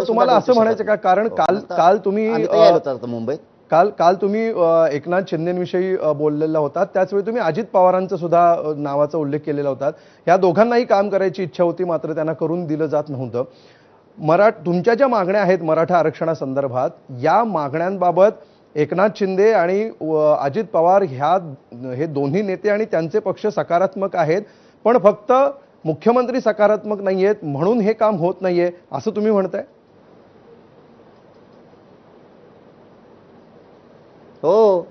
तुम्हाला असं म्हणायचं का? कारण काल काल तुम्ही मुंबईत. काल काल तुम्ही एकनाथ शिंदेविषयी बोललेला होता. त्याचवेळी तुम्ही अजित पवारांचा सुद्धा नावाचा उल्लेख केलेला होता. या दोघांनाही काम करायची इच्छा होती मात्र त्यांना करून दिलं जात नव्हतं. मरा तुमच्या ज्या मागण्या आहेत मराठा आरक्षणासंदर्भात या मागण्यांबाबत एकनाथ शिंदे आणि अजित पवार ह्या हे दोन्ही नेते आणि त्यांचे पक्ष सकारात्मक आहेत पण फक्त मुख्यमंत्री सकारात्मक नाहीयेत म्हणून हे काम होत नाहीये असं तुम्ही म्हणताय? हो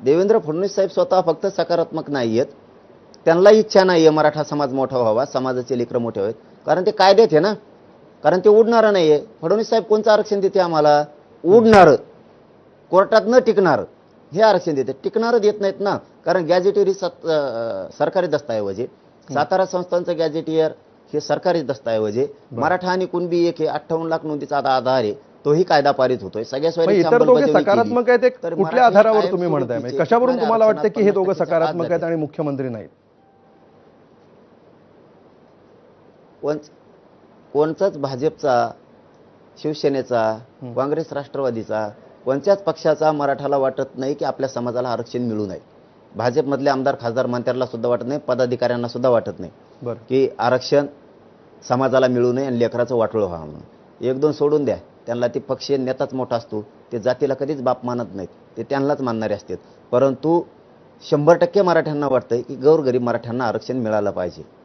देवेंद्र फडणवीस साहेब स्वतः फक्त सकारात्मक नाही आहेत त्यांना इच्छा नाही आहे मराठा समाज मोठा व्हावा समाजाचे लेकरं मोठे व्हावेत. कारण ते कायद्यात आहे ना. कारण ते उडणारं नाही आहे फडणवीस साहेब कोणतं आरक्षण देते आम्हाला? उडणारं. कोर्टात न टिकणारं. हे आरक्षण देते. टिकणारं देत नाहीत ना. कारण गॅजेटियरी सत सरकारी दस्तऐवज. आहे सातारा संस्थांचं गॅजेटियर हे सरकारी दस्तऐवज. आहे मराठा आणि कुणबी एक हे अठ्ठावन्न लाख नोंदीचा आता आधार आहे. तोही कायदा पारित होतोय. सगळ्या इतर दोघे. सकारात्मक आहेत कुठल्या आधारावर तुम्ही म्हणताय? म्हणजे कशावरून तुम्हाला वाटतं की हे दोघं सकारात्मक आहेत. आणि मुख्यमंत्री नाहीत? कोण कोणचाच भाजपचा शिवसेनेचा काँग्रेस राष्ट्रवादीचा कोणत्याच पक्षाचा मराठाला वाटत नाही की आपल्या समाजाला आरक्षण मिळू नये. भाजपमधले आमदार खासदार मंत्र्यांना सुद्धा वाटत नाही पदाधिकाऱ्यांना सुद्धा वाटत नाही की आरक्षण समाजाला मिळू नये आणि लेकराचं वाटोळं व्हावं म्हणून. एक दोन सोडून द्या. त्यांना ते पक्षीय नेताच मोठा असतो. ते जातीला कधीच बाप मानत नाहीत. ते त्यांनाच मानणारे असतात. परंतु शंभर टक्के मराठ्यांना वाटतं की गौरगरीब मराठ्यांना आरक्षण मिळालं पाहिजे.